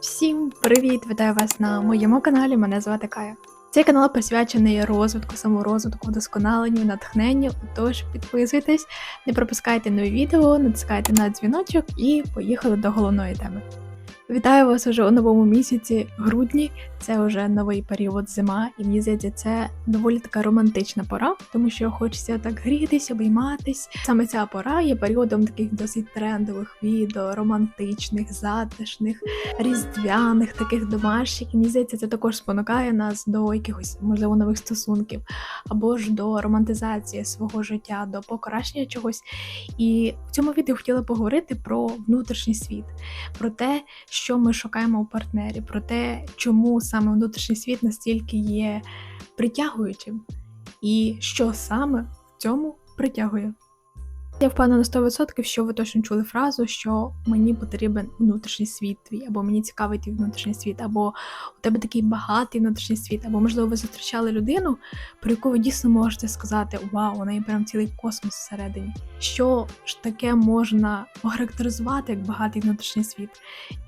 Всім привіт! Вітаю вас на моєму каналі. Мене звати Кая. Цей канал присвячений розвитку, саморозвитку, вдосконаленню, натхненню. Тож підписуйтесь, не пропускайте нові відео, натискайте на дзвіночок і поїхали до головної теми. Вітаю вас уже у новому місяці грудні. Це вже новий період зима, і мені здається, це доволі така романтична пора, тому що хочеться так грітись, обійматись. Саме ця пора є періодом таких досить трендових відео, романтичних, затишних, різдвяних, таких домашніх. І мені здається, це також спонукає нас до якихось можливо нових стосунків або ж до романтизації свого життя, до покращення чогось. І в цьому відео хотіла поговорити про внутрішній світ, про те, що ми шукаємо у партнері, про те, чому саме внутрішній світ настільки є притягуючим, і що саме в цьому притягує. Я впевнена на 100%, що ви точно чули фразу, що мені потрібен внутрішній світ твій, або мені цікавий твій внутрішній світ, або у тебе такий багатий внутрішній світ, або, можливо, ви зустрічали людину, про яку ви дійсно можете сказати Вау, у неї прям цілий космос всередині. Що ж таке можна охарактеризувати як багатий внутрішній світ?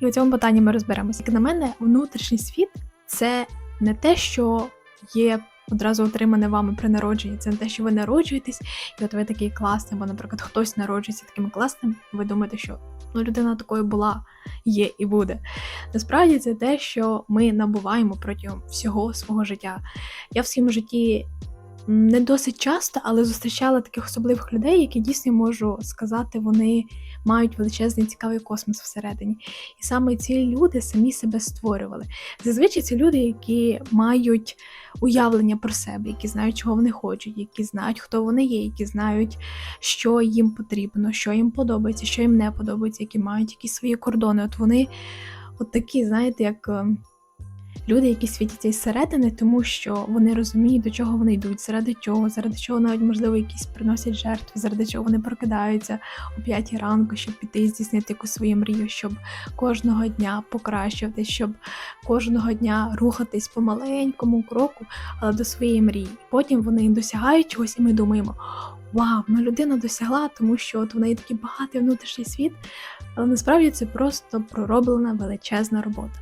І у цьому питанні ми розберемося. Як на мене, внутрішній світ це не те, що є одразу отримане вами при народженні. Це не те, що ви народжуєтесь, і от ви такий класний, бо, наприклад, хтось народжується таким класним, ви думаєте, що ну, людина такою була, є і буде. Насправді це те, що ми набуваємо протягом всього свого життя. Я в своєму житті. Не досить часто, але зустрічала таких особливих людей, які дійсно можу сказати, вони мають величезний цікавий космос всередині. І саме ці люди самі себе створювали. Зазвичай це люди, які мають уявлення про себе, які знають, чого вони хочуть, які знають, хто вони є, які знають, що їм потрібно, що їм подобається, що їм не подобається, які мають якісь свої кордони. От вони от такі, знаєте, як. Люди, які світяться із середини, тому що вони розуміють, до чого вони йдуть, заради чого, заради чого навіть, можливо, якісь приносять жертви, заради чого вони прокидаються о п'ятій ранку, щоб піти здійснити якусь свою мрію, щоб кожного дня покращувати, щоб кожного дня рухатись по маленькому кроку, але до своєї мрії. Потім вони досягають чогось, і ми думаємо. Вау, ну людина досягла, тому що от в неї такий багатий внутрішній світ, але насправді це просто пророблена величезна робота.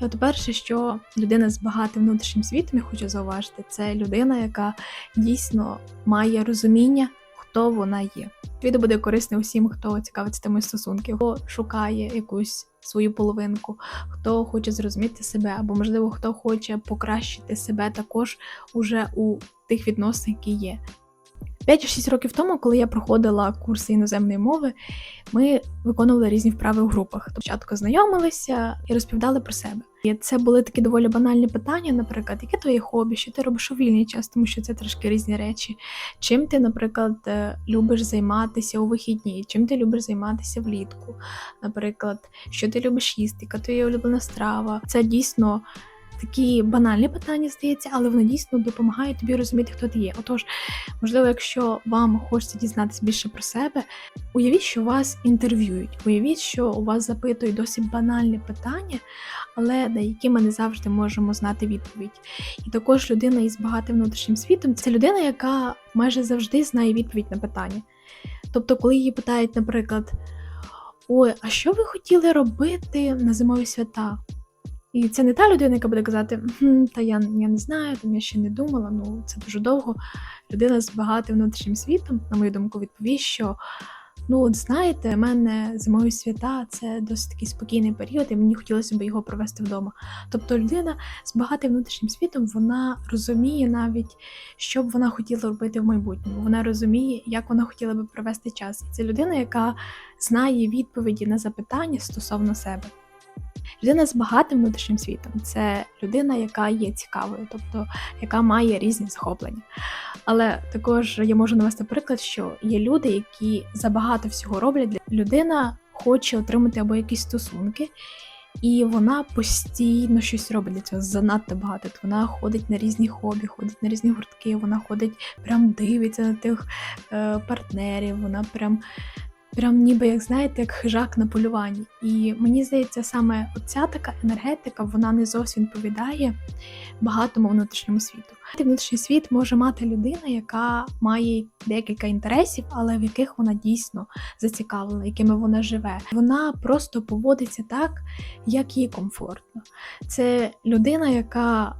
І от перше, що людина з багатим внутрішнім світом, я хочу зауважити, це людина, яка дійсно має розуміння, хто вона є. Відео буде корисне усім, хто цікавиться теми стосунків, хто шукає якусь свою половинку, хто хоче зрозуміти себе, або, можливо, хто хоче покращити себе також уже у тих відносинах, які є. 5 чи 6 років тому, коли я проходила курси іноземної мови, ми виконували різні вправи у групах. Спочатку знайомилися і розповідали про себе. І це були такі доволі банальні питання, наприклад, яке твоє хобі, що ти робиш у вільний час, тому що це трошки різні речі. Чим ти, наприклад, е, любиш займатися у вихідні, чим ти любиш займатися влітку, наприклад, що ти любиш їсти, яка твоя улюблена страва. Це дійсно такі банальні питання, здається, але вони дійсно допомагають тобі розуміти, хто ти є. Отож, можливо, якщо вам хочеться дізнатися більше про себе, уявіть, що вас інтерв'юють, уявіть, що у вас запитують досить банальні питання, але на які ми не завжди можемо знати відповідь. І також людина із багатим внутрішнім світом це людина, яка майже завжди знає відповідь на питання. Тобто, коли її питають, наприклад, ой, а що ви хотіли робити на зимові свята? І це не та людина, яка буде казати, «Хм, та я, я не знаю, там я ще не думала, ну це дуже довго. Людина з багатим внутрішнім світом, на мою думку, відповість, що ну, от знаєте, мене зимові свята це досить такий спокійний період, і мені хотілося б його провести вдома. Тобто людина з багатим внутрішнім світом вона розуміє навіть, що б вона хотіла робити в майбутньому. Вона розуміє, як вона хотіла би провести час. Це людина, яка знає відповіді на запитання стосовно себе. Людина з багатим внутрішнім світом це людина, яка є цікавою, тобто яка має різні захоплення. Але також я можу навести приклад, що є люди, які забагато всього роблять. Людина хоче отримати або якісь стосунки, і вона постійно щось робить для цього занадто багато. Вона ходить на різні хобі, ходить на різні гуртки, вона ходить, прям дивиться на тих е, партнерів, вона прям прям ніби як знаєте, як хижак на полюванні. І мені здається, саме оця така енергетика вона не зовсім відповідає багатому внутрішньому світу. Внутрішній світ може мати людина, яка має декілька інтересів, але в яких вона дійсно зацікавлена, якими вона живе. Вона просто поводиться так, як їй комфортно. Це людина, яка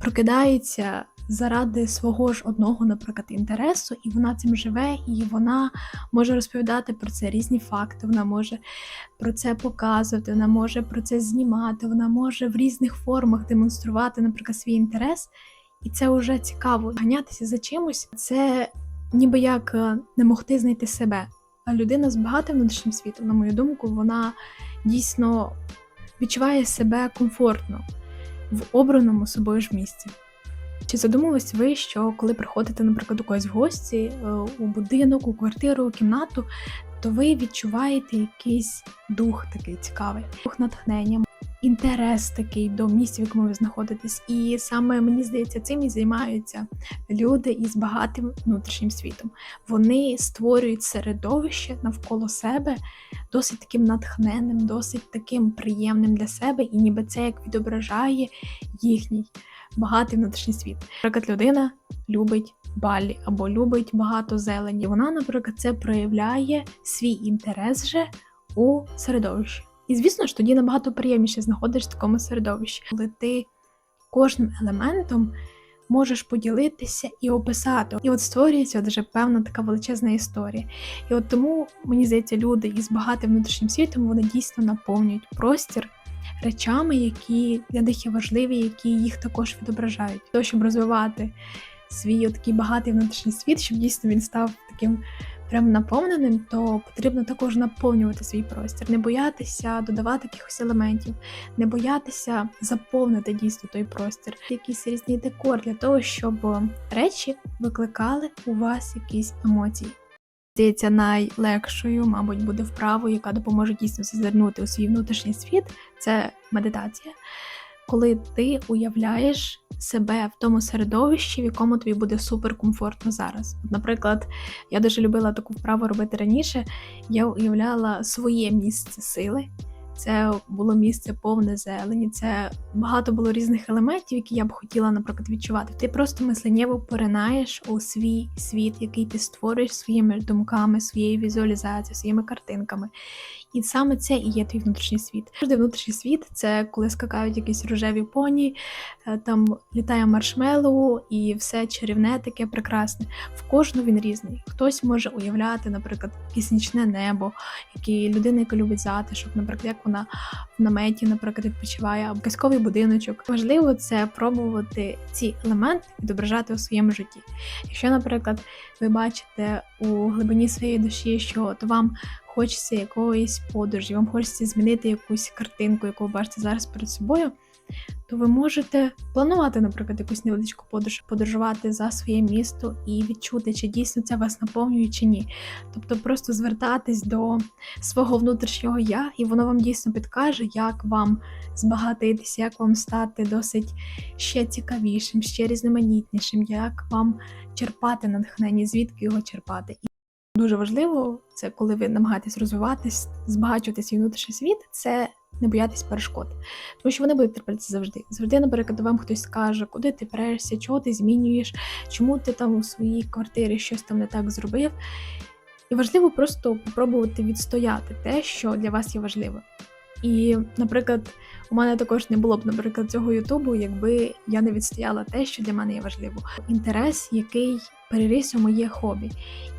прокидається заради свого ж одного, наприклад, інтересу, і вона цим живе, і вона може розповідати про це різні факти. Вона може про це показувати, вона може про це знімати, вона може в різних формах демонструвати, наприклад, свій інтерес. І це вже цікаво. Ганятися за чимось це ніби як е, не могти знайти себе. А людина з багатим внутрішнім світом, на мою думку, вона дійсно відчуває себе комфортно в обраному собою ж місці. Чи задумувались ви, що коли приходите, наприклад, до когось в гості е, у будинок, у квартиру, у кімнату, то ви відчуваєте якийсь дух такий цікавий, дух натхнення, інтерес такий до місця, в якому ви знаходитесь. І саме мені здається, цим і займаються люди із багатим внутрішнім світом. Вони створюють середовище навколо себе досить таким натхненним, досить таким приємним для себе, і ніби це як відображає їхній багатий внутрішній світ. Наприклад, людина любить балі або любить багато зелені. Вона, наприклад, це проявляє свій інтерес же у середовищі. І звісно ж, тоді набагато приємніше знаходишся в такому середовищі, коли ти кожним елементом можеш поділитися і описати. І от створюється дуже певна така величезна історія. І от тому, мені здається, люди із багатим внутрішнім світом вони дійсно наповнюють простір речами, які для них є важливі, які їх також відображають. Того, щоб розвивати свій такий багатий внутрішній світ, щоб дійсно він став таким прям наповненим, то потрібно також наповнювати свій простір, не боятися додавати якихось елементів, не боятися заповнити дійсно той простір, якийсь різний декор для того, щоб речі викликали у вас якісь емоції. Здається, найлегшою, мабуть, буде вправою, яка допоможе дійсно зазирнути у свій внутрішній світ, це медитація, коли ти уявляєш себе в тому середовищі, в якому тобі буде суперкомфортно зараз. Наприклад, я дуже любила таку вправу робити раніше. Я уявляла своє місце сили. Це було місце повне зелені, це багато було різних елементів, які я б хотіла, наприклад, відчувати. Ти просто мисленнєво поринаєш у свій світ, який ти створюєш своїми думками, своєю візуалізацією, своїми картинками. І саме це і є твій внутрішній світ. Кожний внутрішній світ це коли скакають якісь рожеві поні, е, там літає маршмеллоу і все чарівне таке прекрасне. В кожну він різний. Хтось може уявляти, наприклад, якесь нічне небо, які людина, яка любить затишок, наприклад, як вона в наметі, наприклад, відпочиває, або казковий будиночок. Важливо це пробувати ці елементи відображати у своєму житті. Якщо, наприклад, ви бачите у глибині своєї душі, що то вам хочеться якоїсь подорожі, вам хочеться змінити якусь картинку, яку ви бачите зараз перед собою, то ви можете планувати, наприклад, якусь невеличку подорож, подорожувати за своє місто і відчути, чи дійсно це вас наповнює, чи ні. Тобто просто звертатись до свого внутрішнього я, і воно вам дійсно підкаже, як вам збагатитися, як вам стати досить ще цікавішим, ще різноманітнішим, як вам черпати натхнення, звідки його черпати. Дуже важливо, це коли ви намагаєтесь розвиватись, збагачувати свій внутрішній світ, це не боятись перешкод. Тому що вони будуть терпитися завжди. Завжди, наприклад, вам хтось скаже, куди ти прешся, чого ти змінюєш, чому ти там у своїй квартирі щось там не так зробив. І важливо просто попробувати відстояти те, що для вас є важливо. І, наприклад, у мене також не було б, наприклад, цього Ютубу, якби я не відстояла те, що для мене є важливо. Інтерес, який переріс у моє хобі.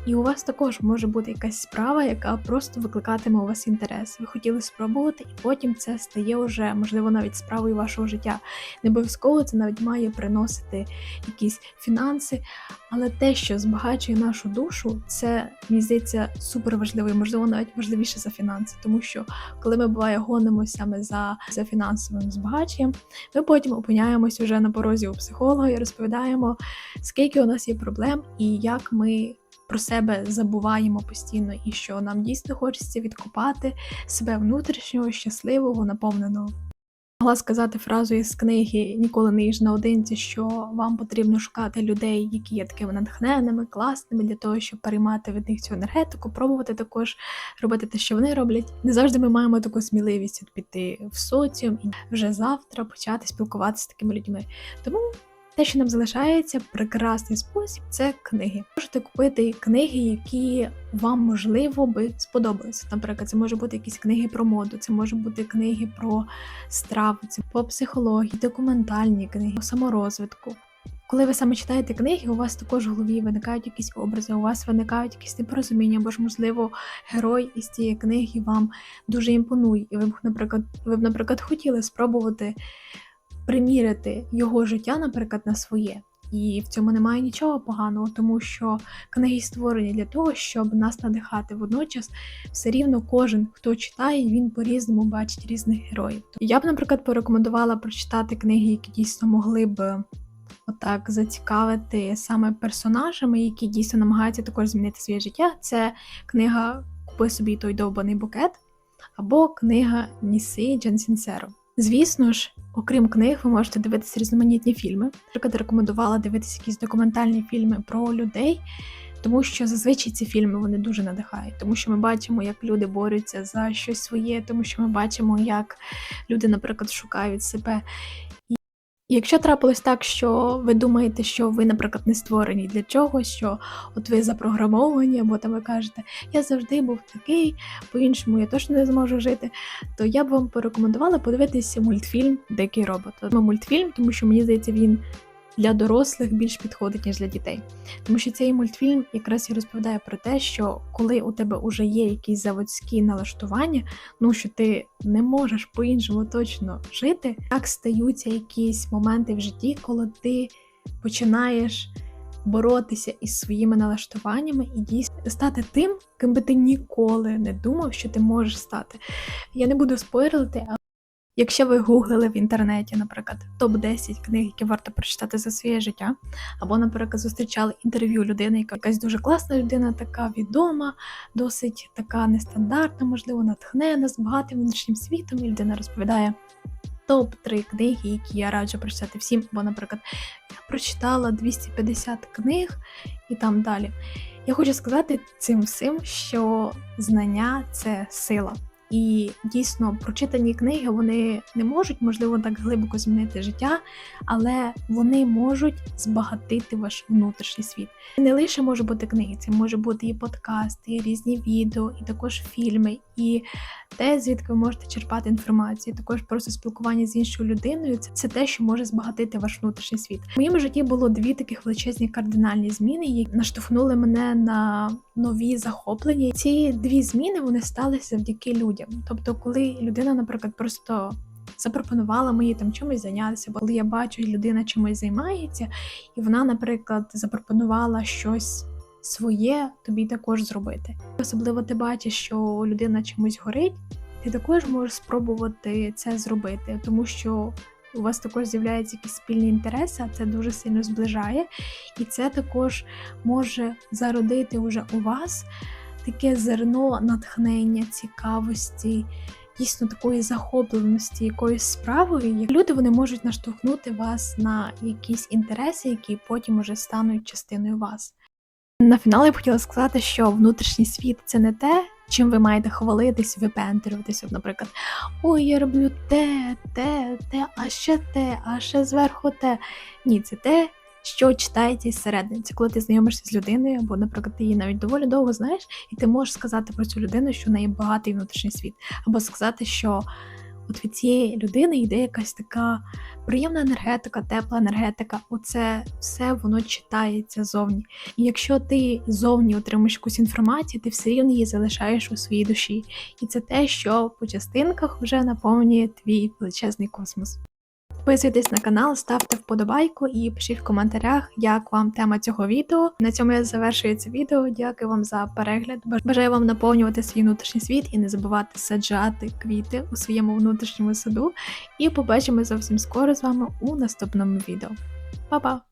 І у вас також може бути якась справа, яка просто викликатиме у вас інтерес. Ви хотіли спробувати, і потім це стає вже, можливо, навіть справою вашого життя. Не обов'язково це навіть має приносити якісь фінанси, але те, що збагачує нашу душу, це мені здається супер важливо і можливо навіть важливіше за фінанси, тому що коли ми буває гонимося саме за, за фінансовим збагаченням, ми потім опиняємось вже на порозі у психолога і розповідаємо, скільки у нас є проблем і як ми. Про себе забуваємо постійно, і що нам дійсно хочеться відкопати себе внутрішнього, щасливого, наповненого. Могла сказати фразу із книги Ніколи не їж наодинці, що вам потрібно шукати людей, які є такими натхненними, класними для того, щоб переймати від них цю енергетику, пробувати також робити те, що вони роблять. Не завжди ми маємо таку сміливість піти в соціум і вже завтра почати спілкуватися з такими людьми. Тому те, що нам залишається, прекрасний спосіб це книги. Можете купити книги, які вам можливо би сподобалися. Наприклад, це може бути якісь книги про моду, це може бути книги про страву, це по психології, документальні книги, по саморозвитку. Коли ви саме читаєте книги, у вас також в голові виникають якісь образи, у вас виникають якісь непорозуміння, або ж, можливо, герой із цієї книги вам дуже імпонує, і ви б, наприклад, ви б, наприклад, хотіли спробувати приміряти його життя, наприклад, на своє. І в цьому немає нічого поганого, тому що книги створені для того, щоб нас надихати. Водночас, все рівно кожен, хто читає, він по-різному бачить різних героїв. Я б, наприклад, порекомендувала прочитати книги, які дійсно могли б отак зацікавити саме персонажами, які дійсно намагаються також змінити своє життя. Це книга Купи собі той довбаний букет або книга Ніси Джан Сінсеро. Звісно ж, окрім книг, ви можете дивитися різноманітні фільми. Наприклад, рекомендувала дивитися якісь документальні фільми про людей, тому що зазвичай ці фільми вони дуже надихають, тому що ми бачимо, як люди борються за щось своє, тому що ми бачимо, як люди, наприклад, шукають себе. Якщо трапилось так, що ви думаєте, що ви, наприклад, не створені для чогось, що от ви запрограмовані, або там ви кажете, я завжди був такий, по-іншому я точно не зможу жити, то я б вам порекомендувала подивитися мультфільм Дикий робот. Мультфільм, тому що мені здається, він для дорослих більш підходить, ніж для дітей. Тому що цей мультфільм якраз і розповідає про те, що коли у тебе вже є якісь заводські налаштування, ну що ти не можеш по-іншому точно жити, так стаються якісь моменти в житті, коли ти починаєш. Боротися із своїми налаштуваннями і дійсно стати тим, ким би ти ніколи не думав, що ти можеш стати. Я не буду спойлерити, Якщо ви гуглили в інтернеті, наприклад, топ-10 книг, які варто прочитати за своє життя, або, наприклад, зустрічали інтерв'ю людини, яка якась дуже класна людина, така відома, досить така нестандартна, можливо, натхнена, з багатим внутрішнім світом, і людина розповідає топ-3 книги, які я раджу прочитати всім, бо, наприклад, я прочитала 250 книг і там далі. Я хочу сказати цим всім, що знання це сила. І дійсно прочитані книги вони не можуть, можливо, так глибоко змінити життя, але вони можуть збагатити ваш внутрішній світ. Не лише може бути книги, це може бути і подкасти, і різні відео, і також фільми, і те, звідки ви можете черпати інформацію. Також просто спілкування з іншою людиною. Це, це те, що може збагатити ваш внутрішній світ. В моєму житті було дві таких величезні кардинальні зміни, які наштовхнули мене на нові захоплення. Ці дві зміни вони сталися завдяки людям. Тобто, коли людина, наприклад, просто запропонувала мені там чимось зайнятися, коли я бачу, людина чимось займається, і вона, наприклад, запропонувала щось. Своє тобі також зробити. Особливо ти бачиш, що людина чимось горить, ти також можеш спробувати це зробити, тому що у вас також з'являються якісь спільні інтереси, а це дуже сильно зближає, і це також може зародити уже у вас таке зерно натхнення, цікавості, дійсно такої захопленості якоюсь справою. Як люди вони можуть наштовхнути вас на якісь інтереси, які потім уже стануть частиною вас. На фінал я б хотіла сказати, що внутрішній світ це не те, чим ви маєте хвалитись, випендрюватися. Наприклад, ой, я роблю те, те, те, а ще те, а ще зверху те. Ні, це те, що читається із середини. Це коли ти знайомишся з людиною, або, наприклад, ти її навіть доволі довго знаєш, і ти можеш сказати про цю людину, що в неї багатий внутрішній світ, або сказати, що от від цієї людини йде якась така приємна енергетика, тепла енергетика. Оце все воно читається зовні. І якщо ти зовні отримуєш якусь інформацію, ти все рівно її залишаєш у своїй душі. І це те, що по частинках вже наповнює твій величезний космос. Підписуйтесь на канал, ставте вподобайку і пишіть в коментарях, як вам тема цього відео. На цьому я завершую це відео. Дякую вам за перегляд. Бажаю вам наповнювати свій внутрішній світ і не забувати саджати квіти у своєму внутрішньому саду. І побачимо зовсім скоро з вами у наступному відео. Па-па!